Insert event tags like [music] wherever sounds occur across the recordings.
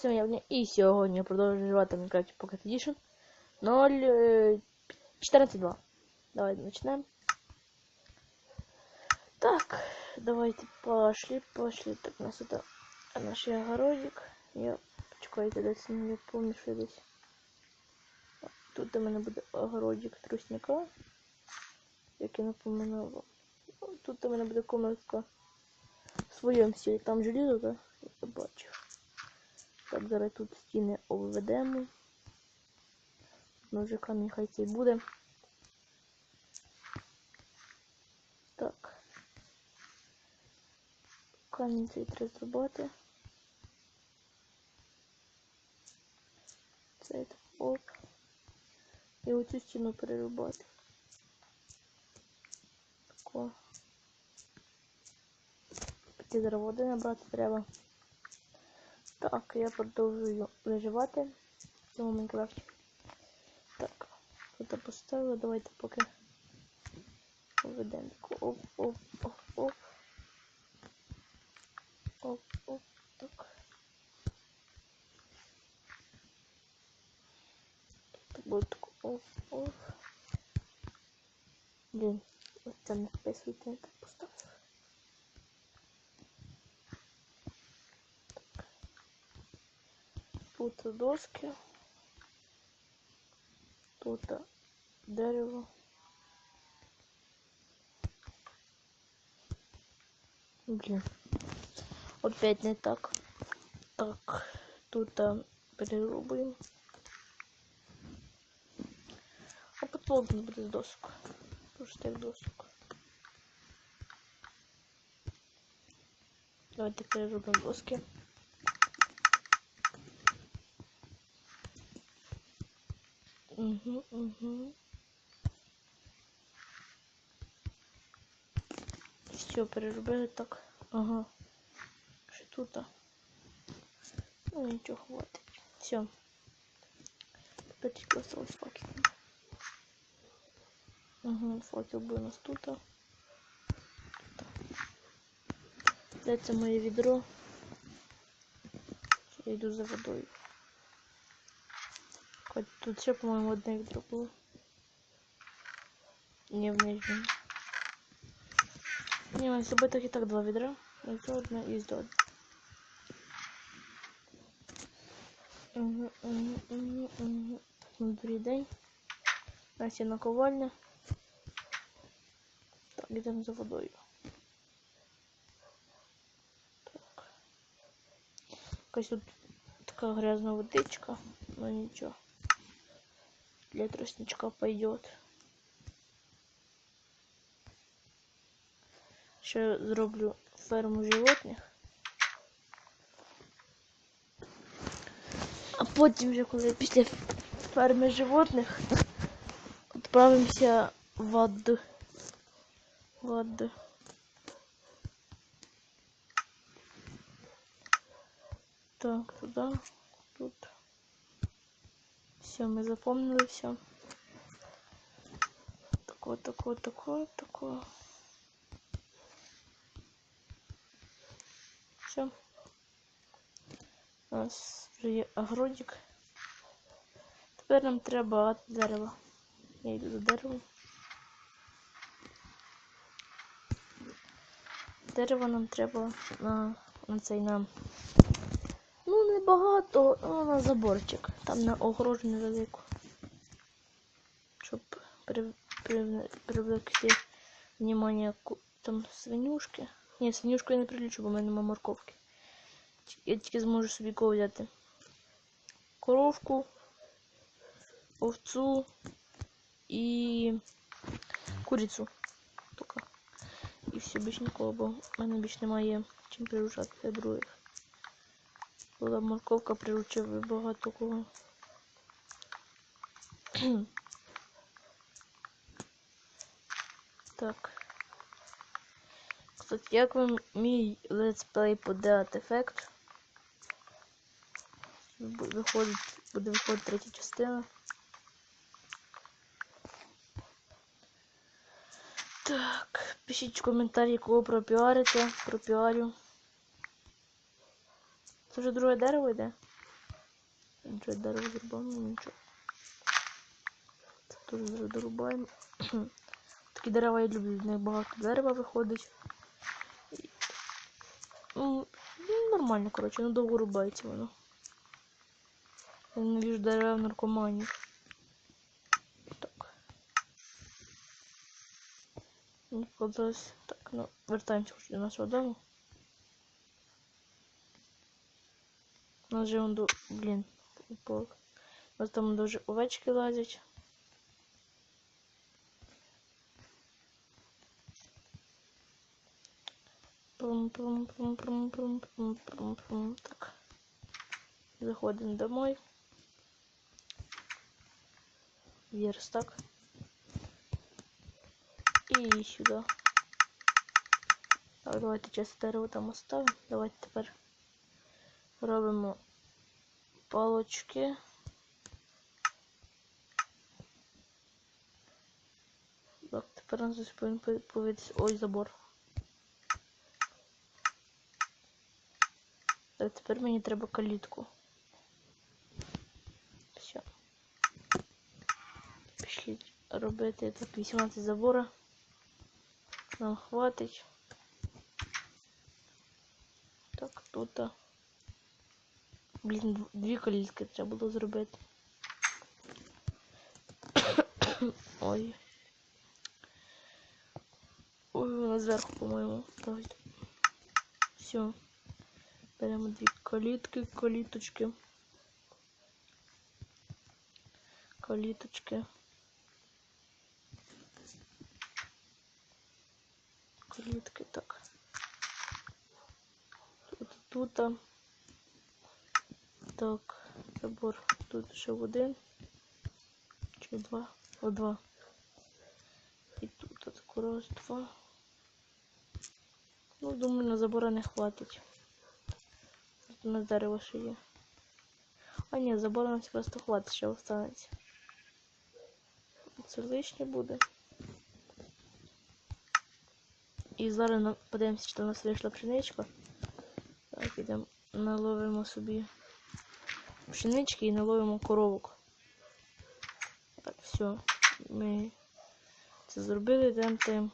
сьогодні і сьогодні я продовжую живати в Minecraft Pocket Edition 0.14.2. Давайте почнемо. Так, давайте пошли, пошли. Так, у нас это наш огородик. Я почекайте десь, я помню, що десь. Тут у мене буде огородик тростника. Як я напоминав. Тут у мене буде комнатка в своєму стилі. Там желізо, так? Я бачу. Так, зараз тут стіни обведемо. Ну, вже хай цей буде. Так. Камінь цей треба зробити. Цей оп. І оцю стіну перерубати. Тако. Ці зараз набрати треба. Так, я продовжую виживати в цьому Майнкрафті. Так, тут поставила, давайте поки поведемо. Оп, оп, оп, оп. Оп, оп, так. Тут буде тако оп, оп. Блін, ось це не вписуйте, так поставив. Тут доски. Тут дерево. Блин. Опять не так. Так, тут а, перерубуємо. А не буде з досок. Простих досок. Давайте переробимо доски. Угу, угу. Все, переробили так. Ага. Що тут? Ну нічого хватить. Все. Тепер тільки осталось факел. Угу, факел буде у нас тут. Тут. Де це моє відро? Я йду за водою. Хоть тут ще, по-моєму, одне відро було. Не в нижньому. Ні, мені собі так і так два відра. І це одне і з одне. Угу, угу, угу, угу. День. Настя наковальня. Так, йдемо за водою. Так. Якась тут така грязна водичка, но нічого. Для тростничка пойдет. Ще зроблю ферму животних. А потім вже коли після ферми животних відправимося в ад. В ад. Так, туди, тут. Все, мы запомнили все. Такое, такое, такое, такое. Все. У нас вже є огородик. Тепер нам треба дерева. Я йду до дерева. Дерева нам треба на, на цей нам. Ну, не багато, ну, на заборчик. Там на огорожу невелику. Щоб при, при, привлекти внимание там свинюшки. Ні, свинюшку я не прилічу, бо в мене нема морковки. Я тільки зможу собі кого взяти. Коровку, овцу і курицю. Тільки. І все, більш нікого, бо в мене більш немає чим приручати для других. Була морковка приручив багато кого. [clears throat] так. Кстати, як вам мій летсплей по Dead Effect? Виходить, буде виходити третя частина. Так, пишіть в коментарі, кого пропіарите, пропіарю. Це вже друге дерево йде? вже дерево зрубав, ну нічого. Це теж зараз дорубаємо. [clears throat] Такі дерева я люблю, з них багато дерева виходить. Ну, ну, нормально, коротше, ну довго рубається воно. Я ненавижу дерев наркоманів. Так. Показалось. Так, ну, вертаємося до нашого дому. У нас же он до... Блін, упав. У нас там дуже овечки лазять. Пум-пум-пум-пум-пум-пум-пум-пум. Так. Заходим домой. Верстак. І сюди. Так, давайте часто дерево там оставимо. Давайте тепер робимо палочки. Так, тепер у нас ось повинен появитися ой забор. Так, тепер мені треба калітку. Все. Пішли робити так 18 забора. Нам хватить. Так, тут. Блін, дві калітки треба було зробити. Ой. Ой, вона зверху, по-моєму. Давайте. Все. Беремо дві калітки, каліточки. Каліточки. Калітки, так. Тут, тут. Так, забор. Тут ще один. Чи два? О, два. І тут тако раз, два. Ну, думаю, на забора не хватить. Тут у нас дерево ще є. А ні, забора у нас просто хватить, ще останеться. Це лишнє буде. І зараз подивимося, чи там у нас вийшла пшеничка. Так, ідемо, наловимо собі пшенички і наловимо коровок. Так, все. Ми це зробили, йдемо тим.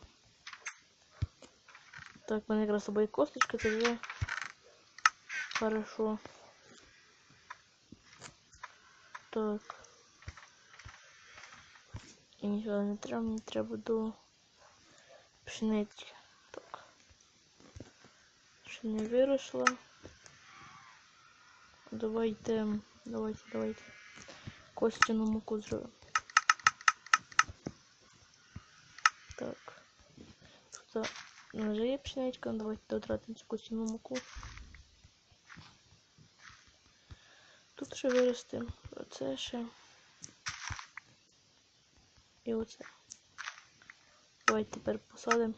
Так, в мене якраз з собою косточка, це вже хорошо. Так. І нічого не треба, мені треба до пшенички. Так. Ще не виросла. Давайте, давайте, давайте. Костяну муку зробимо. Так. Тут вже є пшеничка, ну, давайте додратимо цю костяну муку. Тут ще виростимо. Оце ще. І оце. Давайте тепер посадимо.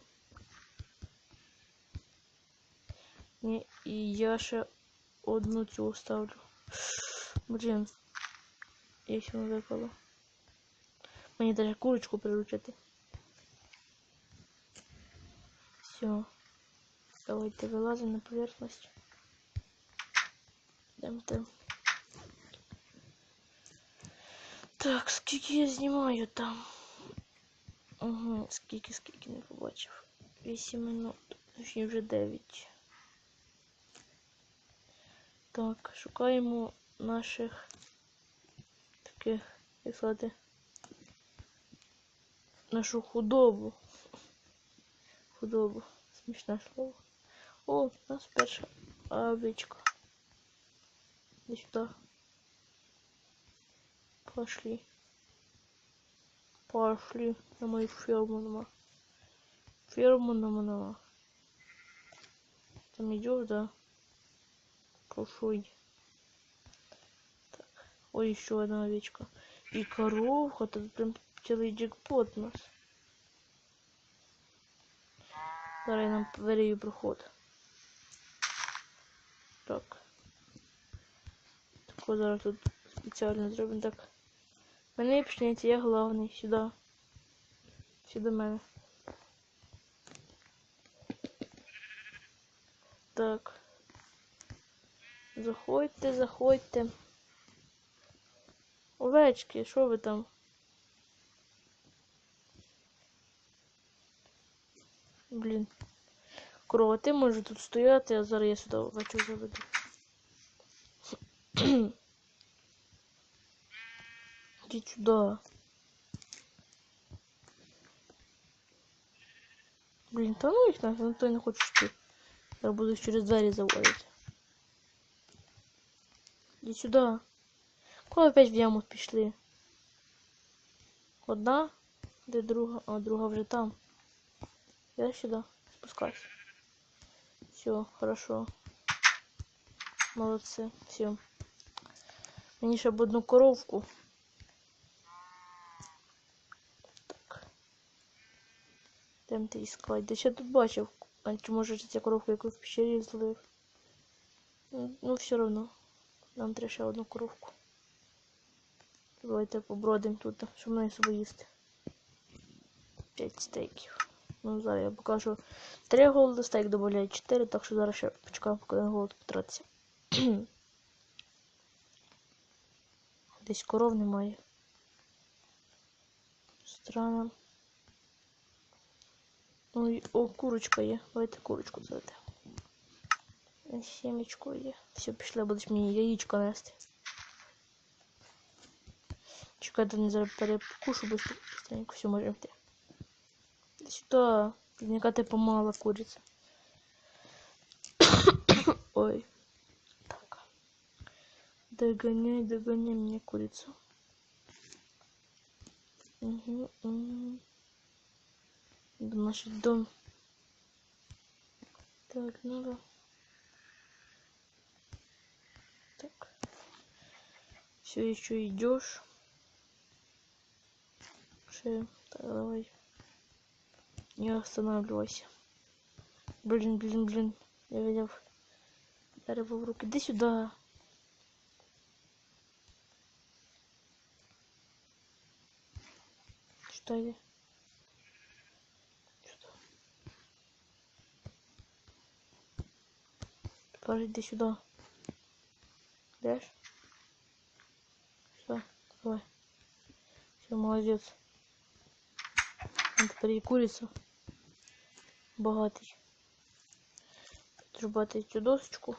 Ні, і я ще одну цю ставлю. Блін. Я ще не випало. Мені даже курочку приручити. Все. Давайте вилазимо на поверхність. Йдемо там. Так, скільки я знімаю там? Угу, скільки, скільки не побачив. 8 минут. Точніше вже 9. Так, шукаємо наших таких, як сказати, нашу худобу. Худобу. Смішне слово. О, у нас перша овечка. Иди сюда. Пошли. Пошли на мою ферму нама. Ферму нама. Там идешь, да? Кушай. Так. Ой, еще одна овечка. И коровка. Тут прям целый джекпот у нас. Зараз нам вирію проход. Так. Тако зараз тут спеціально зробимо так. Мене пшениця, я головний. Сюди. Сюди мене. Так. Заходьте, заходьте. Овечки, що ви там? Блін. Корова, ти можеш тут стояти, а зараз я сюди овечок заведу. Ідіть сюди. Блін, та ну їх нафіг, ну то я не хочу йти. Я буду через двері заводити. Ідіть сюди. Коли опять в яму пішли? Одна, де друга, а друга вже там. Я сюда спускайся. Все, хорошо. Молодцы. Все. Мені ще б одну коровку. Так. Ти іскать. Десь я тут бачив. А чи може ця коровка, яку в пещері злив? Ну, ну все равно. Нам треба ще одну коровку. Давайте побродимо тут, щоб ми собі їсти. П'ять стейків. Ну, зараз я покажу. Три голода стейк додають 4, так що зараз ще почекаємо, поки голод потратиться. [clears throat] Десь коров немає. Странно. Ой, о, курочка є. Давайте курочку звати. Сімечко є. Все, пішли, будеш мені яєчко нести. Чекайте, не зараз перекушу быстренько. Все, можемо йти. Иди сюда. Блин, яка ти помала курица. [coughs] Ой. Так. Догоняй, догоняй мне курицу. Угу, угу. Наш дом. Так, надо. Все еще идешь. Шею. Так, давай. Не останавливайся. Блин, блин, блин. Я видел дерево в руки. Иди сюда. Что? Покажи, иди сюда. Дашь? Молодец. Он тепер і куриця. Багатий. Цю досочку.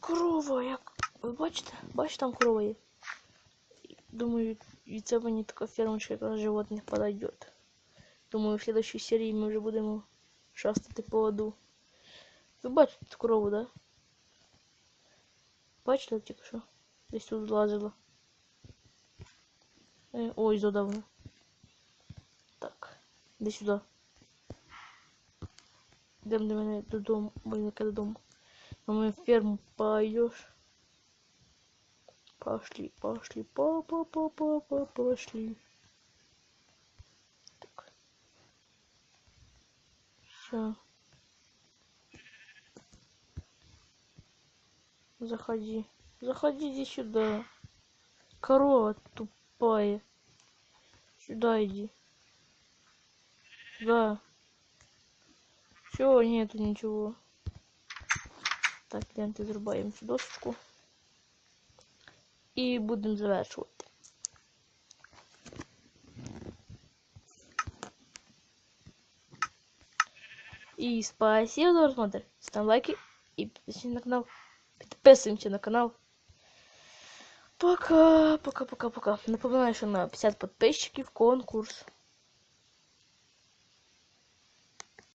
Корова, як. Ви бачите? Бачите, там корова є. Думаю, і це мені така фермочка, яка животних подойдет. Думаю, в следующей серії ми вже будемо шастати по воду. Ви бачите корову, да? Бачите тільки що? Десь тут злазила. Ой, задавно. Так, іди сюди. Йдемо до мене додому, бойника додому. На мою ферму пойдешь. Пошли, пошли, па па па па па пошли. Так. Все. Заходи. Заходи иди сюда. Корова тупая. Сюда иди. Сюда. Все, нету ничего. Так, ленти зрубаємо цю досочку. І будемо завершувати. І спасибо за просмотр. Ставим лайки и подписываемся на канал. Підписуємося на канал. Пока, пока, пока, пока. Напоминаю, що на 50 подписчиков конкурс.